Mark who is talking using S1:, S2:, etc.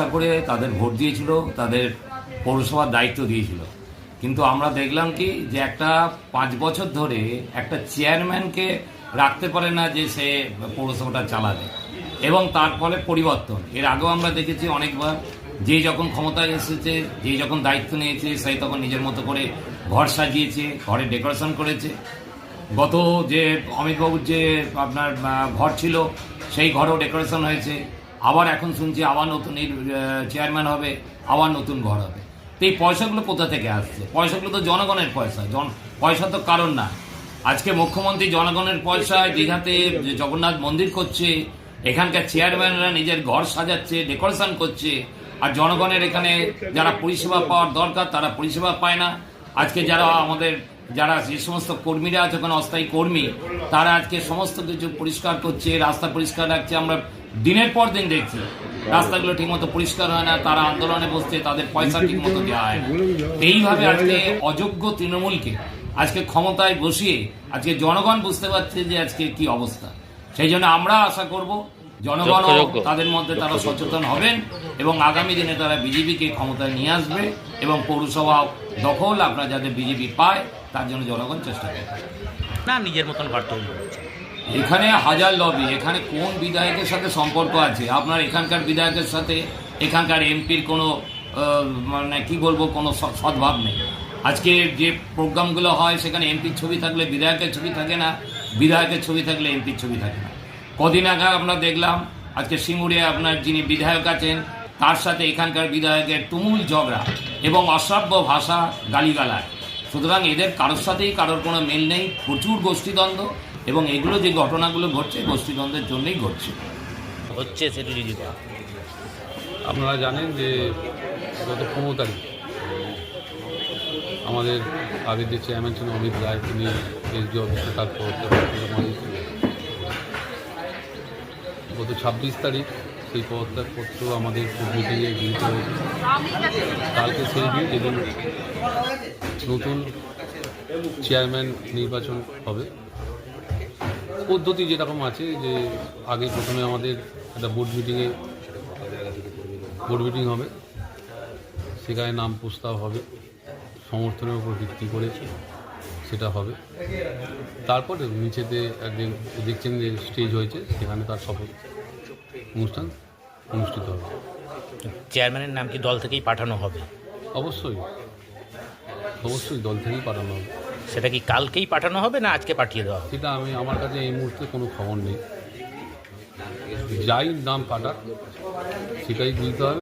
S1: ভরসা করে তাদের ভোট দিয়েছিল, তাদের পৌরসভার দায়িত্ব দিয়েছিল। কিন্তু আমরা দেখলাম কি যে একটা পাঁচ বছর ধরে একটা চেয়ারম্যানকে রাখতে পারে না যে সে পৌরসভাটা চালাবে। এবং তার ফলে পরিবর্তন। এর আগেও আমরা দেখেছি অনেকবার, যে যখন ক্ষমতায় এসেছে, যে যখন দায়িত্ব নিয়েছে সেই তখন নিজের মতো করে ঘর সাজিয়েছে, ঘরে ডেকোরেশন করেছে। গত যে অমিতবাবুর যে আপনার ঘর ছিল, সেই ঘরও ডেকোরেশন হয়েছে। আবার এখন শুনছি আবার নতুন চেয়ারম্যান হবে, আবার নতুন ঘর হবে। তো এই পয়সাগুলো কোথা থেকে আসছে? পয়সাগুলো তো জনগণের পয়সা। জন, পয়সা তো কারণ না। আজকে মুখ্যমন্ত্রী জনগণের পয়সায় দীঘাতে জগন্নাথ মন্দির করছে, এখানকার চেয়ারম্যানরা নিজের ঘর সাজাচ্ছে ডেকোরেশন করছে, আর জনগণের এখানে যারা পরিষেবা পাওয়ার দরকার, তারা পরিষেবা পায় না। আজকে যারা আমাদের, যারা যে সমস্ত কর্মীরা আছে, ওখানে অস্থায়ী কর্মী, তারা আজকে সমস্ত কিছু পরিষ্কার করছে, রাস্তা পরিষ্কার রাখছে, আমরা দিনের পর দিন দেখছি। রাস্তাগুলো ঠিকমতো পরিষ্কার হয় না তারা আন্দোলনে বসছে তাদের পয়সা ঠিকমতো দেওয়া হয় এইভাবে আজকে অযোগ্য তৃণমূলকে আজকে ক্ষমতায় বসিয়ে আজকে জনগণ বুঝতে পারছে যে আজকে কি অবস্থা। সেই জন্য আমরা আশা করব জনগণ তাদের মধ্যে তারা সচেতন হবেন এবং আগামী দিনে তারা বিজেপিকে ক্ষমতায় নিয়ে আসবে এবং পৌরসভা দখল আপনারা যাতে বিজেপি পায় তার জন্য জনগণ চেষ্টা করবে।
S2: না নিজের মতন করেছে
S1: এখানে হাজার লবি এখানে কোন বিধায়কের সাথে সম্পর্ক আছে? আপনার এখানকার বিধায়কের সাথে, এখানকার এমপির কোনো মানে কি বলব, কোনো সদ্ভাব নেই। আজকে যে প্রোগ্রামগুলো হয়, সেখানে এমপির ছবি থাকলে বিধায়কের ছবি থাকে না, বিধায়কের ছবি থাকলে এমপির ছবি থাকে না। কদিন আগে আমরা দেখলাম, আজকে সিঙ্গুরে আপনার যিনি বিধায়ক আছেন, তার সাথে এখানকার বিধায়কের তুমুল ঝগড়া এবং অশ্রাব্য ভাষা গালিগালায় সুতরাং এদের কারোর সাথেই কারোর কোনো মিল নেই, প্রচুর গোষ্ঠীদ্বন্দ্ব এবং এগুলো যে ঘটনাগুলো ঘটছে গোষ্ঠীদ্বন্দ্বের জন্যই ঘটছে।
S2: হচ্ছে সেটা
S3: আপনারা জানেন যে গত পনেরো তারিখ আমাদের আগের যে চেয়ারম্যান ছিলেন অমিত রায় তিনি এসডি অফিসে তার গত ছাব্বিশ তারিখ সেই পদত্যাগপত্র আমাদের মিটিংয়ে গৃহীত হয়েছে। কালকে সেই দিন যেদিন নতুন চেয়ারম্যান নির্বাচন হবে। পদ্ধতি যেরকম আছে যে আগে প্রথমে আমাদের একটা বোর্ড মিটিংয়ে বোর্ড মিটিং হবে। সেখানে নাম প্রস্তাব হবে সমর্থনের উপর ভিত্তি করে সেটা হবে। তারপরে নিচেতে একদিন দেখছেন যে স্টেজ হয়েছে সেখানে তার শপথ অনুষ্ঠান অনুষ্ঠিত হবে।
S2: চেয়ারম্যানের নাম কি দল থেকেই পাঠানো হবে?
S3: অবশ্যই। অবশ্যই দল থেকেই পাঠানো হবে।
S2: সেটা কি কালকেই পাঠানো হবে না আজকে পাঠিয়ে দেওয়া হবে?
S3: সেটা আমি আমার কাছে এই মুহূর্তে কোনো খবর নেই। যাই নাম পাঠাক, সেটাই বুঝতে হবে।